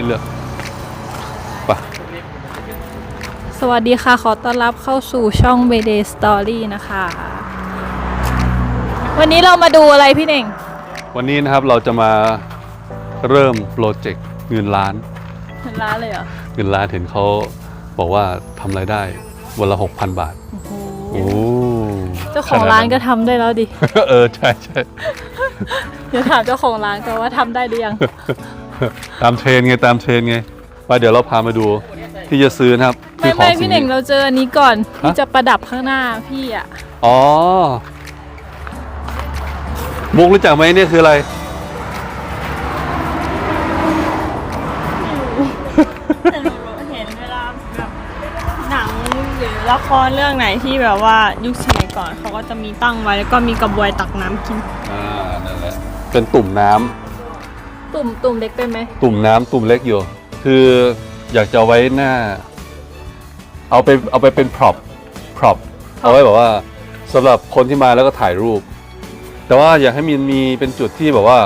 ไม่เลือกไปสวัสดีค่ะ ขอต้อนรับเข้าสู่ช่อง b a y Day Story นะคะ วันนี้เรามาดูอะไรพี่เน่ง วันนี้นะครับเราจะมาเริ่มโปรเจกต์เงินล้าน เห็นร้านเลยเหรอ เงินล้านเห็นเขาบอกว่าทำรายได้วันละ 6,000 บาท โอ้โห โอ้เจ้าของร้านก็ทำได้แล้วดิ เออ ใช่ใช่ เดี๋ยวถามเจ้าของร้านกันว่าทำได้หรือยัง ตามเทรนไงตามเทรนไงไปเดี๋ยวเราพามาดูที่จะซื้อนะครับไม่คือขอไม่งสิ่พี่งเน่งนี้เราเจออันนี้ก่อนที่ฮะจะประดับข้างหน้าพี่อะอ๋อมุกรู้จักไหมเนี่ยคืออะไรเห็นเวลาแบบหนังหรือละครเรื่องไหนที่แบบว่ายุคสมัยก่อนเขาก็จะมีตั้งไว้แล้วก็มีกระบวยตักน้ำกิน อ่า นั่นแหละ เป็นตุ่มน้ำ ตุ่มตุ่มเล็กไปไหมตุ่มน้ำตุ่มเล็กอยู่ คืออยากจะเอาไว้หน้า เอาไปเอาไปเป็นพร็อพพร็อพเอาไว้แบบว่าสำหรับคนที่มาแล้วก็ถ่ายรูป แต่ว่าอยากให้มีมีเป็นจุดที่แบบว่า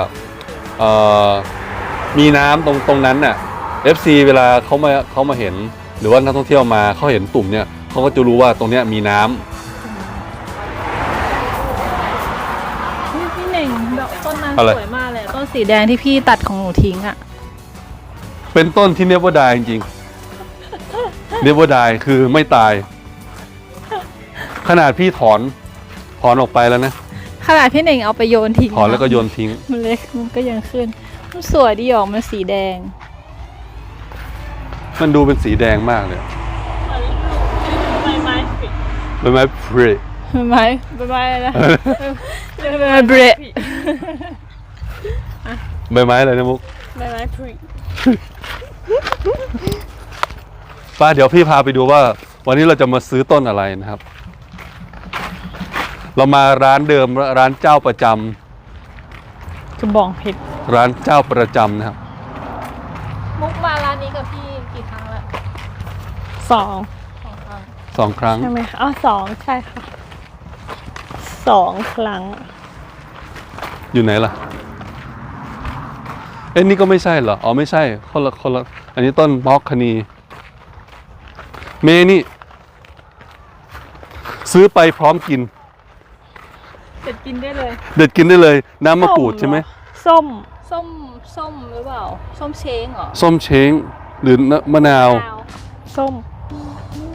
เอ่อมีน้ำตรงตรงนั้นน่ะ FC เวลาเขามาเขามาเห็น หรือว่านักท่องเที่ยวมาเขาเห็นตุ่มเนี่ยเขาก็จะรู้ว่าตรงเนี้ยมีน้ำอุ๊ยพี่เน่งดอกต้นนั้นอะไร สวยมากเลยต้น สีแดงที่พี่ตัดของหนูทิ้งอะเป็นต้นที่เนวดายจริงๆเนวดายคือไม่ตาย ขนาดพี่ถอนถอนออกไปแล้วนะ ขนาดพี่เน่งเอาไปโยนทิ้งถอนแล้วก็โยนทิ้ง มันเล็กมันก็ยังขึ้น มันสวยดีออกมันสีแดง มันดูเป็นสีแดงมากเลยใบไม้ปิดใบไม้พรีใบไม้ใบไม้อะไรนะใบไม้เบรด ใบไม้อะไรนะมุกใบไม้พริป้าเดี๋ยวพี่พาไปดูว่า วันนี้เราจะมาซื้อต้นอะไรนะครับ เรามาร้านเดิมร้านเจ้าประจำกระบองเพชรร้านเจ้าประจำนะครับ มุกมาร้านนี้กับพี่กี่ครั้งแล้วสองสองครั้งสองครั้ง ใช่ไหมคะอ๋อสองใช่ค่ะสองครั้งอยู่ไหนล่ะ เอ้ยนี่ก็ไม่ใช่เหรอ อ๋อไม่ใช่คนละคนละอันนี้ต้นมอกคณี เมนี่ ซื้อไปพร้อมกิน เด็ดกินได้เลย เด็ดกินได้เลย น้ำมะกรูดใช่ไหมส้มส้มส้มหรือเปล่า ส้มเช้งเหรอ ส้มเช้งหรือน้ำมะนาวมะนาว ส้ม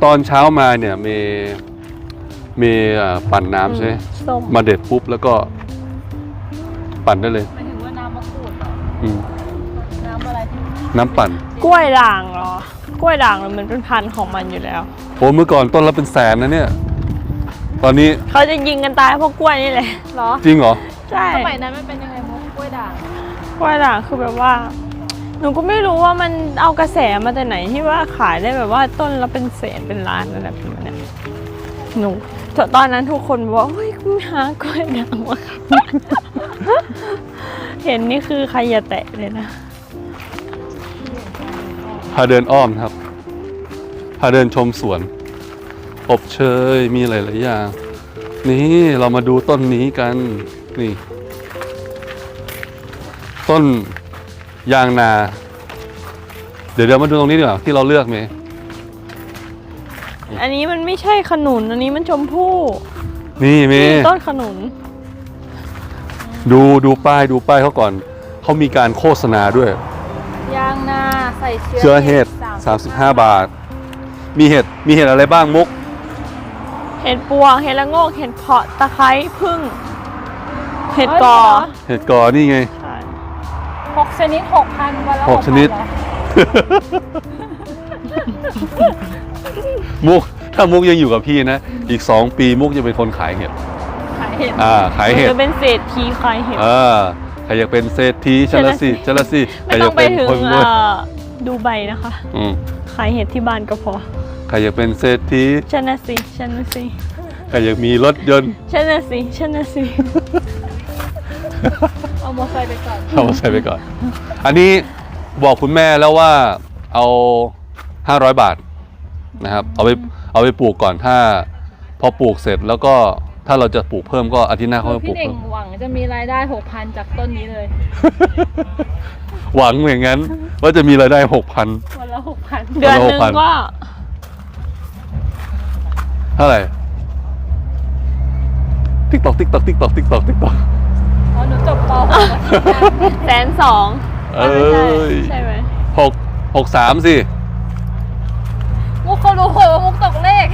ตอนเช้ามาเนี่ยเมย์เมย์อะปั่นน้ำใช่ไหมส้มมาเด็ดปุ๊บแล้วก็ ปั่นได้เลย ออืมน้ำอะไรที่น้ำปั่นกล้วยด่างเหรอ กล้วยด่างมันเป็นพันธุ์ของมันอยู่แล้ว โอ้เมื่อก่อนต้นละเป็นแสนนะเนี่ย ตอนนี้เขาจะยิงกันตายเพราะกล้วยนี่แหละเหรอ จริงเหรอ ใช่ สมัยนั้นมันเป็นยังไงมุกกล้วยด่าง กล้วยด่างคือแบบว่า หนูก็ไม่รู้ว่ามันเอากระแสมาแต่ไหนที่ว่าขายได้แบบว่าต้นละเป็นแสนเป็นล้านอะไรแบบนี้หนูตอนนั้นทุกคนบอกว่าเฮ้ยกูหากล้วยด่างมาครับ เห็นนี่คือใครอย่าแตะเลยนะ พาเดินอ้อมครับ พาเดินชมสวน อบเชยมีหลายๆอย่าง นี่เรามาดูต้นนี้กัน นี่ ต้นยางนา เดี๋ยวเดี๋ยวมาดูตรงนี้ดีกว่าที่เราเลือกไหมอันนี้มันไม่ใช่ขนุน อันนี้มันชมพู่ นี่เมนี่ต้นขนุน ดูดูป้ายดูป้ายเขาก่อน เขามีการโฆษณาด้วย ยางนาใส่เชื้อเชื้อเห็ด35 บาท มีเห็ดมีเห็ดอะไรบ้างมุก เห็ดปวง เห็ดละโงก เห็ดเพาะตะไคร้พึ่ง เห็ดกอเห็ดกอนี่ไงใช่หกชนิดหกพันวันละหกชนิด6,000เหรอมุกถ้ามุกยังอยู่กับพี่นะ อีก2ปีมุกจะเป็นคนขายเห็ดขาย เห็ดอ่าขายเห็ดจะเป็นเศรษฐีขายเห็ดอ่าใครอยากเป็นเศรษฐีชลสิชลสิใครไม่อต้ยาอกงไปเป็นถึงคนรเอ่วยอดูใบนะคะ อืมขายเห็ดที่บ้านก็พอใครอยากเป็นเศรษฐีชนะสิชนะสิใครอยากมีรถยนต์ชนะสิชนะสิเอามอไซค์ไปก่อน เอามาใส่ไปก่อน อันนี้บอกคุณแม่แล้วว่าเอา 500 บาทนะครับ เอาไปเอาไปปลูกก่อนถ้า พอปลูกเสร็จแล้วก็ท ถ้าเราจะปลูกเพิ่มก็อาทิตย์หน้าเขาคือจะปลูพี่กเน่งเพิ่ม หวังจะมีรายได้หกพันจากต้นนี้เลยหวังอย่างนั้น ว่าจะมีรายได้หกพัน วันละหกพันเดือนหนึ่งหกพันก็ เท่าไหร่ติ๊กตอกติ๊กตอกติ๊กตอกติ๊กตอกติ๊กตอกอ๋อหนูจบป .6 แสนสองเอ้ยใช่ไหมหกหกสามสิ มุกเขารู้ว่ามุกตกเลข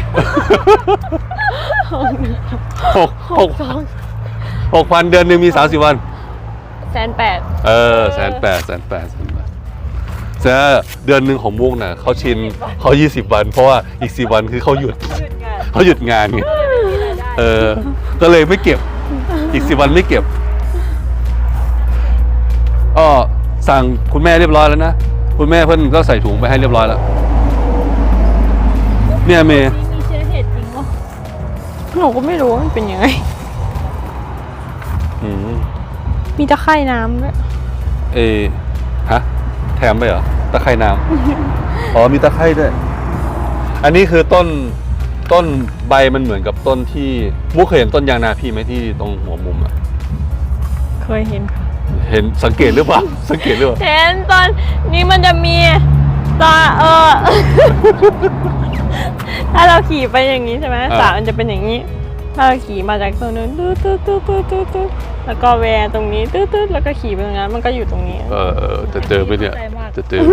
หกหกหกพันเดือนหนึ่งมีสามสิบวัน แสนแปดเออแสนแปดแสนแปดแสนแปดแสดงว่าเดือนหนึ่งของมุกน่ะเขาชินเขายี่สิบวัน เพราะว่าอีกสิบวันคือเขาหยุดหยุดงานเขาหยุดงานไงมีรายได้เออ ก็เลยไม่เก็บ อีกสิบวันไม่เก็บก็สั่งคุณแม่เรียบร้อยแล้วนะ คุณแม่เพิ่นก็ใส่ถุงไปให้เรียบร้อยแล้ว เนี่ยเมย์ หนูก็ไม่รู้ว่ามันเป็นยังไง อืมมีตะไคร่น้ำด้วย เอฮะ แถมไปเหรอ ตะไคร่น้ำ อ๋อ มีตะไคร่ด้วย อันนี้คือต้น ต้นใบมันเหมือนกับต้นที่ มุกเคยเห็นต้นยางนาพี่ไหมที่ตรงหัวมุมอะเคยเห็นค่ะ เห็นสังเกตหรือเปล่า สังเกตหรือเปล่า เห็นตอนนี้มันจะมีตาเออ ถ้าเราขี่ไปอย่างนี้ใช่ไหมอ่าสระมันจะเป็นอย่างนี้ ถ้าเราขี่มาจากตรงนู้นตื้อตื้อตื้อตื้อตื้อตื้อแล้วก็แวร์ตรงนี้ตื้อตื้อแล้วก็ขี่ไปตรงนั้นมันก็อยู่ตรงนี้ เออเออจะเจอไหมเนี่ยใจมากจะเจอไหม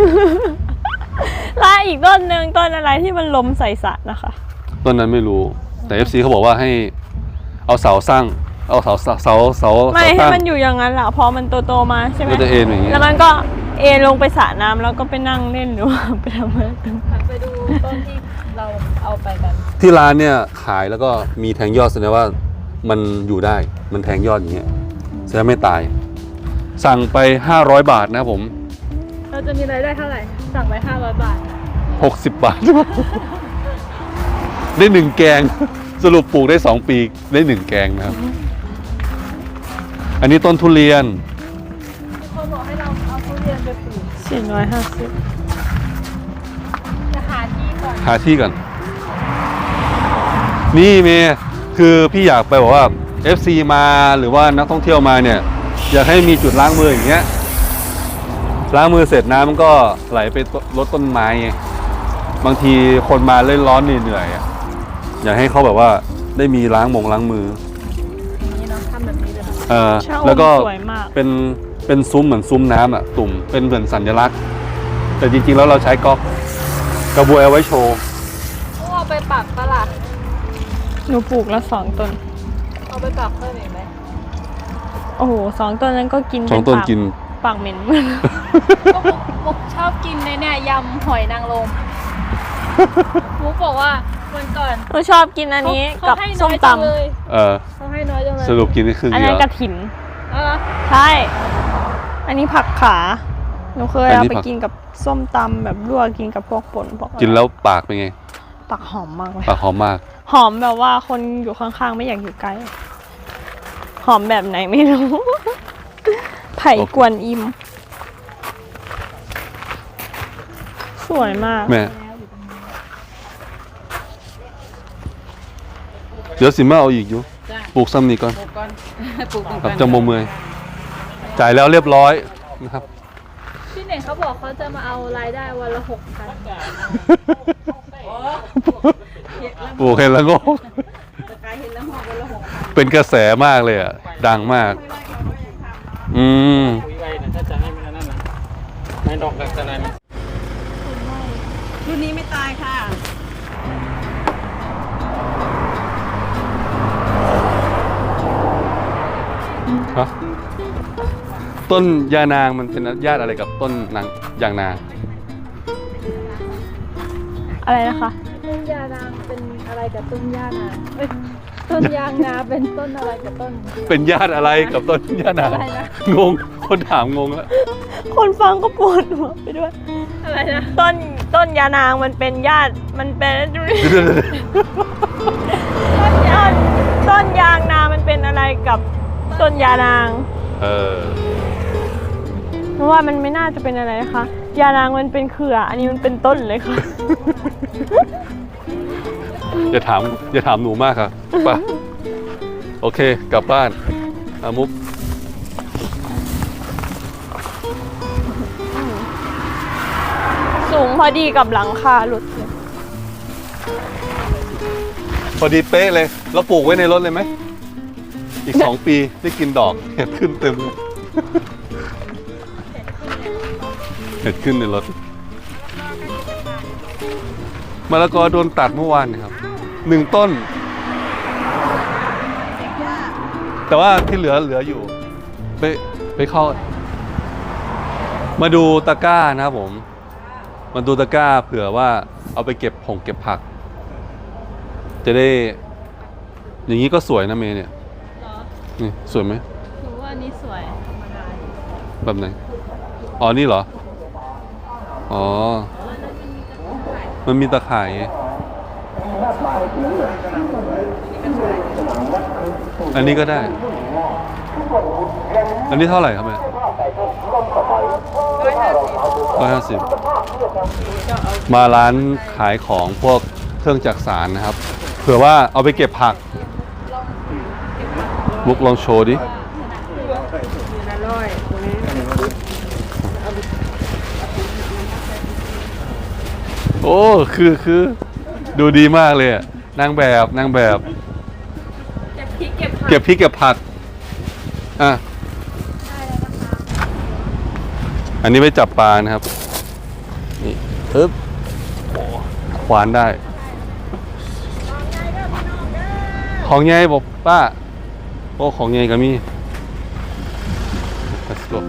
แล้วอีกต้นหนึ่งต้นอะไรที่มันล้มใส่สระนะคะ ต้นนั้นไม่รู้ แต่ FC เขาบอกว่าให้ เอาเสาสร้างเอาเสาเสาเสาเสาไม่เสาให้ตั้งมันอยู่อย่างนั้นแหละพอมันโตๆมาใช่ไหมก็จะเอ็นอย่างเงี้ยแล้วมันก็เอนลงไปสระน้ำแล้วก็ไปนั่งเล่นหรือว่าไปทำอะไรตรงหันไปดูต้นที่ เราเอาไปกัน ที่ร้านเนี่ยขายแล้วก็มีแทงยอดแสดงว่ามันอยู่ได้มันแทงยอดอย่างเงี้ยแสดงไม่ตาย สั่งไป 500 บาทนะครับผม เราจะมีรายได้เท่าไหร่ สั่งไป500 บาท 60 บาท ได้หนึ่งแกง สรุปปลูกได้ 2 ปีได้หนึ่งแกงนะครับ อันนี้ต้นทุเรียน มีคนบอกให้เราเอาทุเรียนไปปลูกสี่ร้อยห้าสิบจะหาที่ก่อน หาที่ก่อน นี่เมย์คือพี่อยากไปบอกว่า FC มาหรือว่านักท่องเที่ยวมาเนี่ย อยากให้มีจุดล้างมืออย่างเงี้ยล้างมือเสร็จน้ำมันก็ไหลไปรดต้นไม้ไงบางทีคนมาเล่นร้อนเหนื่อยๆอะอยากให้เขาแบบว่าได้มีล้างมงล้างมืออย่างนี้เนาะทำแบบนี้เลยนะเออช่างแล้วก็สวยมาก เป็นเป็นซุ้มเหมือนซุ้มน้ำอะตุ่มเป็นเหมือนสัญลักษณ์ แต่จริงๆแล้วเราใช้ก๊อกกระบวยเอาไว้โชว์ หนูปลูกแล้วสองต้น เอาไปปักเพิ่มอีกไหมโอ้โหสองต้นนั้นก็กินสองเป็ต้นปากกิน ปากเหม็นก็มุกมุกชอบกินในเนี่ยยำหอยนางรมมุกบอกว่าวันก่อนหนูชอบกินอันนี้เขากับให้ส้น้มอยจังตำเลยเออเขาให้น้อยจังเลยสรุปกินได้ครึ่งอันเดีนั้ยนว กระถิน เอาละใช่ อันนี้ผักขา หนูเคยอันเอานี้ไปผัก กินกับส้มตำแบบลวกกินกับพวกป่นพวกอะไรกินแล้วปากเป็นไง ปากหอมมากเลยปากหอมมาก หอมแบบว่าคนอยู่ข้างๆ ไม่อยากอยู่ใกล้ หอมแบบไหนไม่รู้ ไผ่โอเคกวนอิม สวยมาก แม่ เดี๋ยวสิมาเอาอีกอยู่ จ้ะปลูกซ้ำนี่ก่อน ปลูกก่อน ปลูกก่อนครับจังโมเมยจ่ายแล้วเรียบร้อยนะครับ พี่เน่งเขาบอกเขาจะมาเอารายได้วันละหกพัน ปลูกเห็นแล้วก็เป็นกระแสมากเลยอะ ดังมากอืมคุยไว้นะถ้าจะให้มันนั่นนะไม่ดอกลักษณะนี้รุ่นนี้ไม่ตายค่ะ ฮะต้นยานางมันเป็นญาติอะไรกับต้นนางยางนา อะไรนะคะ ต้นยานางเป็นอะไรกับต้นยานาเอ้ยต้นยางนาเป็นต้นอะไรกับต้นเป็นญาติอะไรกับต้นยานางอะไรนะงงคนถามงงแล้วคนฟังก็ปวดหัวไปด้วย อะไรนะต้นต้นยานางมันเป็นญาติมันเป็นต้นยางต้นยางนามันเป็นอะไรกับต้นยานางเออ เพราะว่ามันไม่น่าจะเป็นอะไรนะคะ ยานางมันเป็นเครือ อันนี้มันเป็นต้นเลยค่ะ อย่าถามอย่าถามหนูมากครับไป่ะโอเค กลับบ้านอามุกสูงพอดีกับหลังคารถเลยพอดีเป๊ะเลย แล้วปลูกไว้ในรถเลยไหม อีกสองปีได้กินดอกเห็ดขึ้นเต็มเลย เห็ดขึ้นในรถมะละกอโดนตัดเมื่อวานนะครับหนึ่งต้น แต่ว่าที่เหลือเหลืออยู่ ไปไปเข้า มาดูตะกร้านะครับผม มาดูตะกร้าเผื่อว่าเอาไปเก็บผงเก็บผัก จะได้ อย่างนี้ก็สวยนะเมย์เนี่ยเหรอนี่สวยไหมหนูว่าอันนี้สวยแบบไหน อ๋อ นี่เหรอ อ๋อ มันมีตะข่ายไงอันนี้ก็ได้ อันนี้เท่าไหร่ครับแม่ร้อยห้าสิบมาร้านขายของพวกเครื่องจักสารนะครับ เผื่อว่าเอาไปเก็บผัก มุกลองโชว์ดิ โอ้คือคือดูดีมากเลยอะนางแบบนางแบบ เก็บพริกเก็บผักเก็บพริกเก็บผักอะอันนี้ไปจับปลานะครับนี่ปึ๊บโอ้ขวานได้ ของไงบอกป้าโอ้ของไงก็มี let's go